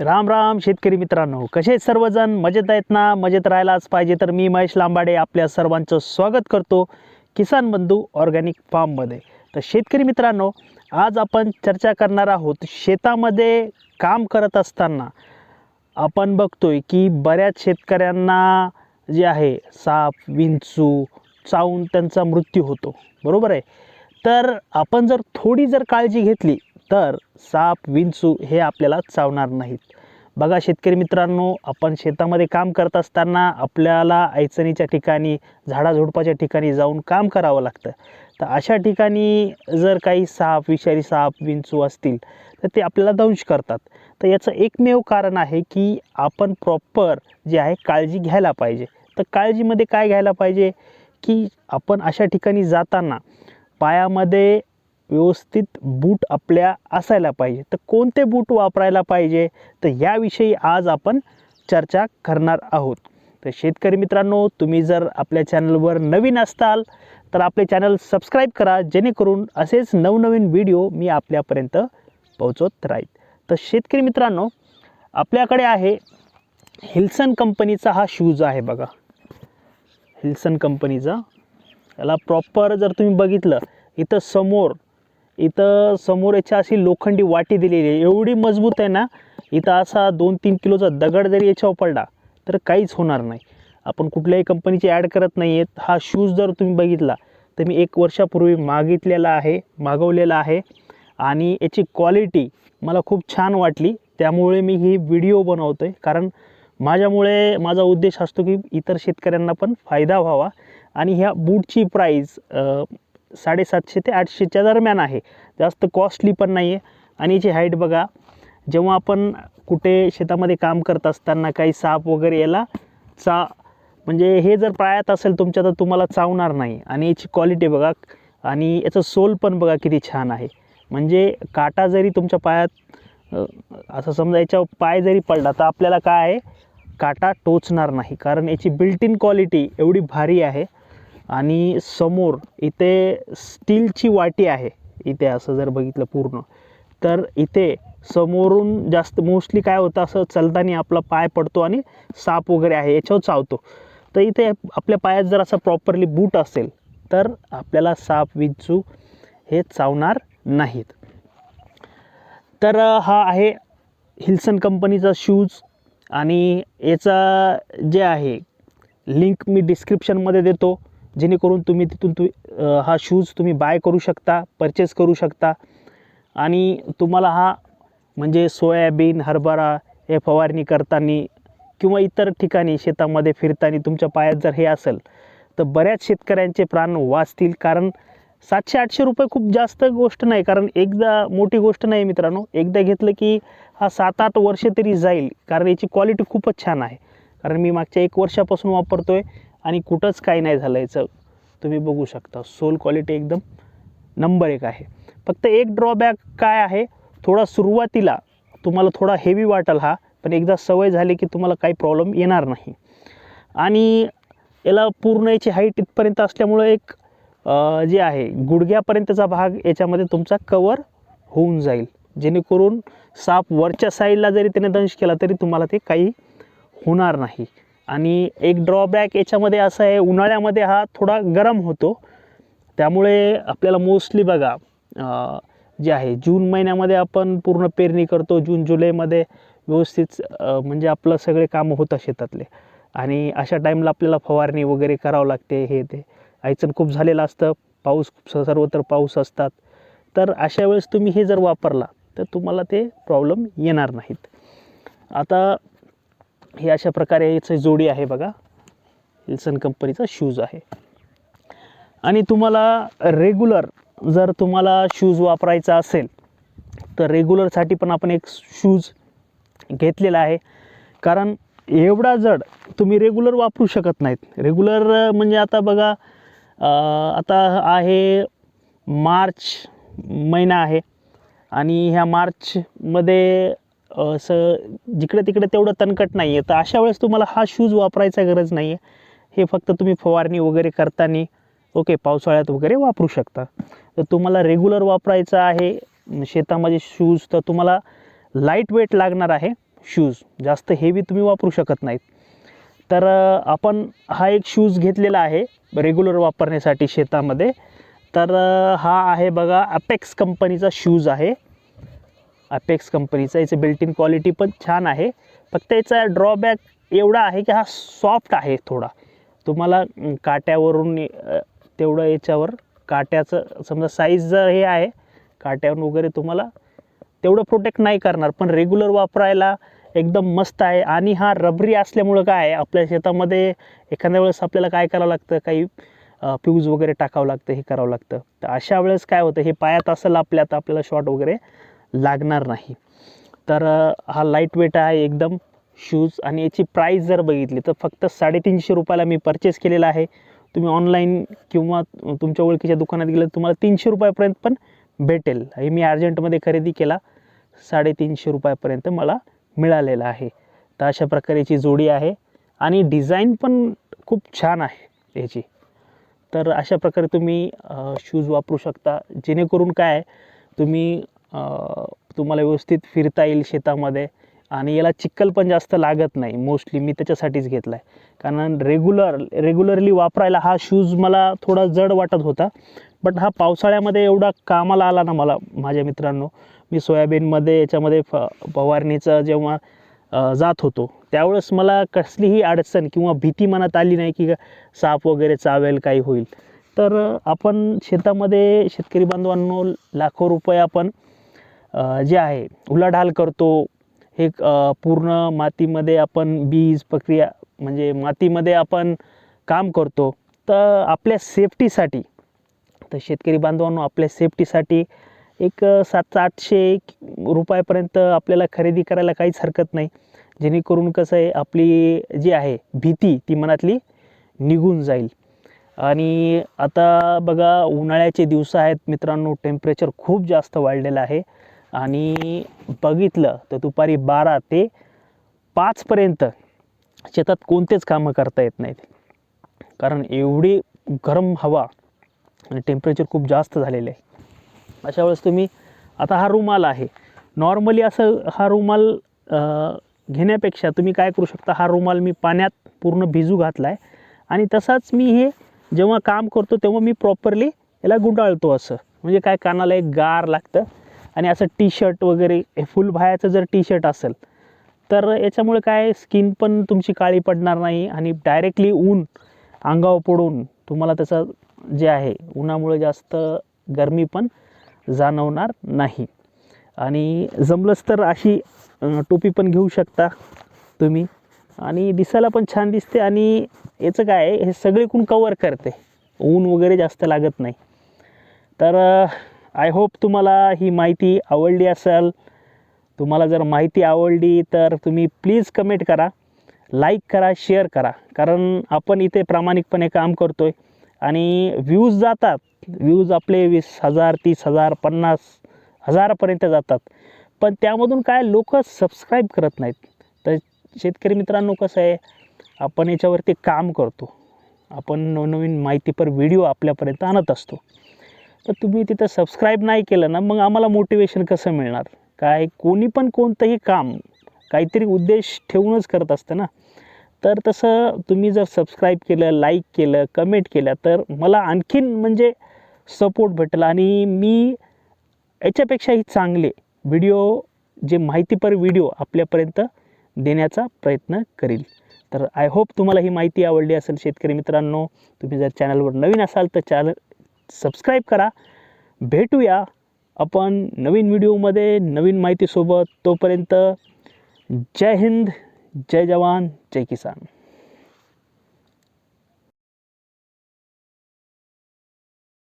राम राम शेतकरी मित्रांनो. कसे सर्वजण? मजेत आहेत ना? मजेत राहायलाच पाहिजे तर मी महेश लांबाडे आपल्या सर्वांचं स्वागत करतो किसान बंधू ऑर्गॅनिक फार्ममध्ये. तर शेतकरी मित्रांनो आज आपण चर्चा करणार आहोत शेतामध्ये काम करत असताना आपण बघतोय की बऱ्याच शेतकऱ्यांना जे आहे साप विंचू चावून त्यांचा मृत्यू होतो. बरोबर आहे? तर आपण जर थोडी जर काळजी घेतली तर साप विंचू हे आपल्याला चावणार नाहीत. बघा शेतकरी मित्रांनो आपण शेतामध्ये काम करत असताना आपल्याला अडचणीच्या ठिकाणी झाडाझुडपाच्या ठिकाणी जाऊन काम करावं लागतं. तर अशा ठिकाणी जर काही साप विषारी साप विंचू असतील तर ते आपल्याला दंश करतात. तर याचं एकमेव कारण आहे की आपण प्रॉपर जे आहे काळजी घ्यायला पाहिजे. तर काळजीमध्ये काय घ्यायला पाहिजे? की आपण अशा ठिकाणी जाताना पायामध्ये व्यवस्थित बूट आपल्या असायला पाहिजे. तर कोणते बूट वापरायला पाहिजे? तर याविषयी आज आपण चर्चा करणार आहोत. तर शेतकरी मित्रांनो तुम्ही जर आपल्या चॅनलवर नवीन असताल तर आपले चॅनल सबस्क्राईब करा जेणेकरून असेच नवनवीन व्हिडिओ मी आपल्यापर्यंत पोहोचवत राहील. तर शेतकरी मित्रांनो आपल्याकडे आहे हिल्सन कंपनीचा हा शूज आहे बघा. हिल्सन कंपनीचा. याला प्रॉपर जर तुम्ही बघितलं इथं समोर इथं समोर याच्या अशी लोखंडी वाटी दिलेली आहे. एवढी मजबूत आहे ना इथं असा दोन तीन किलोचा दगड जरी याच्यावर पडला तर काहीच होणार नाही. आपण कुठल्याही कंपनीची ॲड करत नाही आहेत हा शूज जर तुम्ही बघितला तर मी एक वर्षापूर्वी मागितलेला आहे मागवलेला आहे. आणि याची क्वालिटी मला खूप छान वाटली. त्यामुळे मी ही व्हिडिओ बनवतो आहे कारण माझ्यामुळे माझा उद्देश असतो की इतर शेतकऱ्यांना पण फायदा व्हावा. आणि ह्या बूटची प्राईज साडेसातशे ते आठशेच्या दरम्यान आहे. जास्त कॉस्टली पण नाही आहे आणि याची हाईट बघा जेव्हा आपण कुठे शेतामध्ये काम करत असताना काही साप वगैरे याला चा म्हणजे हे जर पायात असेल तुमच्या तर तुम्हाला चावणार नाही. आणि याची क्वालिटी बघा आणि याचं सोल पण बघा किती छान आहे. म्हणजे काटा जरी तुमच्या पायात असं समजा याच्या पाय जरी पडला तर आपल्याला काय आहे? काटा टोचणार नाही. कारण याची बिल्ट इन क्वालिटी एवढी भारी आहे. आणि समोर इथे स्टीलची वाटी आहे. इथे असं जर बघितलं पूर्ण. तर इथे समोरून जास्त मोस्टली काय होतं असं चलताना आपला पाय पडतो आणि साप वगैरे आहे याच्यावर चावतो. तर इथे आपल्या पायात जर असं प्रॉपरली बूट असेल तर आपल्याला साप विंचू हे चावणार नाहीत. तर हा आहे हिल्सन कंपनीचा शूज आणि याचा जे आहे लिंक मी डिस्क्रिप्शनमध्ये देतो. जेणेकरून तुम्ही तिथून तु हा शूज तुम्ही बाय करू शकता परचेस करू शकता. आणि तुम्हाला हा म्हणजे सोयाबीन हरभरा हे फवारणी करताना किंवा इतर ठिकाणी शेतामध्ये फिरताना तुमच्या पायात जर हे असेल तर बऱ्याच शेतकऱ्यांचे प्राण वाचतील. कारण सातशे आठशे रुपये खूप जास्त गोष्ट नाही. कारण एकदा मोठी गोष्ट नाही मित्रांनो. एकदा घेतलं की हा सात आठ वर्ष तरी जाईल. कारण याची क्वालिटी खूपच छान आहे. कारण मी मागच्या एक वर्षापासून वापरतो आहे आणि कुठंच काही नाही झालं याचं. तुम्ही बघू शकता. सोल क्वालिटी एकदम नंबर एक आहे. फक्त एक ड्रॉबॅक काय आहे? थोडा सुरुवातीला तुम्हाला थोडा हेवी वाटेल हा पण एकदा सवय झाली की तुम्हाला काही प्रॉब्लेम येणार नाही. आणि याला पूर्ण याची हाईट इथपर्यंत असल्यामुळं एक जे आहे गुडघ्यापर्यंतचा भाग याच्यामध्ये तुमचा कवर होऊन जाईल. जेणेकरून साप वरच्या साईडला जरी त्याने दंश केला तरी तुम्हाला ते काही होणार नाही. आणि एक ड्रॉबॅक याच्यामध्ये असं आहे उन्हाळ्यामध्ये हा थोडा गरम होतो. त्यामुळे आपल्याला मोस्टली बघा जे आहे जून महिन्यामध्ये आपण पूर्ण पेरणी करतो जून जुलैमध्ये व्यवस्थित म्हणजे आपलं सगळे कामं होतात शेतातले आणि अशा टाईमला आपल्याला फवारणी वगैरे करावं लागते हे ते. आयचन खूप झालेलं असतं पाऊस स- सर्वत्र पाऊस असतात. तर अशा वेळेस तुम्ही हे जर वापरला तर तुम्हाला ते प्रॉब्लेम येणार नाहीत. आता हे अशा प्रकारे याचं जोडी आहे बघा. विल्सन कंपनीचा शूज आहे. आणि तुम्हाला रेग्युलर जर तुम्हाला शूज वापरायचा असेल तर रेग्युलरसाठी पण आपण एक शूज घेतलेला आहे. कारण एवढा जड तुम्ही रेग्युलर वापरू शकत नाहीत. रेग्युलर म्हणजे आता बघा आता आहे मार्च महिना आहे. आणि ह्या मार्चमध्ये असं जिकडे तिकडे तेवढं तणकट नाही आहे तर अशा वेळेस तुम्हाला हा शूज वापरायचा गरज नाही आहे हे फक्त तुम्ही फवारणी वगैरे करताना ओके पावसाळ्यात वगैरे वापरू शकता. तर तुम्हाला रेग्युलर वापरायचं आहे. शेतामध्ये शूज तर तुम्हाला लाइट वेट लागणार आहे शूज जास्त हेवी तुम्ही वापरू शकत नाहीत. तर आपण हा एक शूज घेतलेला आहे रेग्युलर वापरण्यासाठी शेतामध्ये. तर हा आहे बघा अपेक्स कंपनीचा शूज आहे. अपेक्स कंपनीचा याची बिल्ट इन क्वालिटी पण छान आहे. फक्त याचा ड्रॉबॅक एवढा आहे की हा सॉफ्ट आहे थोडा. तुम्हाला काट्यावरून तेवढं याच्यावर काट्याचं समजा साईज जर हे आहे काट्यावरून वगैरे तुम्हाला तेवढं प्रोटेक्ट नाही करणार. पण रेग्युलर वापरायला एकदम मस्त आहे. आणि हा रबरी असल्यामुळं काय आहे आपल्या शेतामध्ये एखाद्या वेळेस आपल्याला काय करावं लागतं? काही फ्यूज वगैरे टाकावं लागतं हे करावं लागतं. तर अशा वेळेस काय होतं हे पायात असेल आपल्या तर आपल्याला शॉर्ट वगैरे लागणार नाही. तर हा लाइट वेट आहे एकदम. शूज आणि याची प्राईस जर बघितली तर फक्त साडेतीनशे रुपयाला मी परचेस केलेला आहे. तुम्ही ऑनलाईन किंवा तुमच्या ओळखीच्या दुकानात गेलं तुम्हाला तीनशे रुपयापर्यंत पण भेटेल. हे मी अर्जंटमध्ये खरेदी केला. साडेतीनशे रुपयापर्यंत मला मिळालेला आहे. तर अशा प्रकारेची जोडी आहे आणि डिझाईन पण खूप छान आहे याची. तर अशा प्रकारे तुम्ही शूज वापरू शकता. जेणेकरून काय तुम्ही तुम्हाला व्यवस्थित फिरता येईल शेतामध्ये आणि याला चिक्कल पण जास्त लागत नाही मोस्टली मी त्याच्यासाठीच घेतला आहे कारण रेग्युलर रेग्युलरली वापरायला हा शूज मला थोडा जड वाटत होता बट हा पावसाळ्यामध्ये एवढा कामाला आला ना मला माझ्या मित्रांनो. मी सोयाबीनमध्ये याच्यामध्ये फ फवारणीचं जेव्हा जात होतो त्यावेळेस मला कसलीही अडचण किंवा भीती मनात आली नाही की साप वगैरे चावेल काही होईल. तर आपण शेतामध्ये शेतकरी बांधवांनो लाखो रुपये आपण जे आहे उलाढाल करतो. हे पूर्ण मातीमध्ये आपण बीज प्रक्रिया म्हणजे मातीमध्ये आपण काम करतो. तर आपल्या सेफ्टीसाठी तर शेतकरी बांधवांनो आपल्या सेफ्टीसाठी एक सातशे आठशे रुपयापर्यंत आपल्याला खरेदी करायला काहीच हरकत नाही. जेणेकरून कसं आहे आपली जी आहे भीती ती मनातली निघून जाईल. आणि आता बघा उन्हाळ्याचे दिवस आहेत. मित्रांनो टेम्परेचर खूप जास्त वाढलेलं आहे. आणि बघितलं तर दुपारी बारा ते पाचपर्यंत शेतात कोणतेच कामं करता येत नाहीत. कारण एवढी गरम हवा आणि टेम्परेचर खूप जास्त झालेलं आहे. अशा वेळेस तुम्ही आता हा रुमाल आहे. नॉर्मली असं हा रुमाल घेण्यापेक्षा तुम्ही काय करू शकता हा रुमाल मी पाण्यात पूर्ण भिजू घातला आहे आणि तसाच मी हे जेव्हा काम करतो तेव्हा मी प्रॉपरली याला गुंडाळतो असं. म्हणजे काय कानाला एक गार लागतं. आणि असं टी शर्ट वगैरे हे फुल बाह्याचं जर टी शर्ट असेल तर याच्यामुळे काय स्किन पण तुमची काळी पडणार नाही आणि डायरेक्टली ऊन अंगावर पडून तुम्हाला त्याचं जे आहे उन्हामुळे जास्त गरमी पण जाणवणार नाही. आणि जमलंच तर अशी टोपी पण घेऊ शकता तुम्ही. आणि दिसायला पण छान दिसते आणि याचं काय आहे, हे सगळीकडून कवर करते. ऊन वगैरे जास्त लागत नाही. तर आय होप तुम्हाला ही माहिती आवडली असेल. तुम्हाला जर माहिती आवडली तर तुम्ही प्लीज कमेंट करा. लाईक करा शेअर करा. कारण आपण इथे प्रामाणिकपणे काम करतो आहे आणि व्ह्यूज जातात. व्ह्यूज आपले वीस हजार तीस हजार पन्नास हजारापर्यंत जातात. पण त्यामधून काय लोक सबस्क्राईब करत नाहीत. तर शेतकरी मित्रांनो कसं आहे? आपण याच्यावरती काम करतो. आपण नवनवीन माहितीपर व्हिडिओ आपल्यापर्यंत आणत असतो. तर तुम्ही तिथं सबस्क्राईब नाही केलं ना मग आम्हाला मोटिवेशन कसं मिळणार? काय कोणी पण कोणतंही काम काहीतरी उद्देश ठेवूनच करत असतं ना. तर तसं तुम्ही जर सबस्क्राईब केलं लाईक केलं कमेंट केलं तर मला आणखीन म्हणजे सपोर्ट भेटेल. आणि मी याच्यापेक्षाही चांगले व्हिडिओ जे माहितीपर व्हिडिओ आपल्यापर्यंत देण्याचा प्रयत्न करील. तर आय होप तुम्हाला ही माहिती आवडली असेल शेतकरी मित्रांनो. तुम्ही जर चॅनलवर नवीन असाल तर चॅनल सबस्क्राईब करा. भेटूया आपण नवीन व्हिडिओमध्ये नवीन माहितीसोबत. तोपर्यंत जय हिंद जय जवान जय किसान.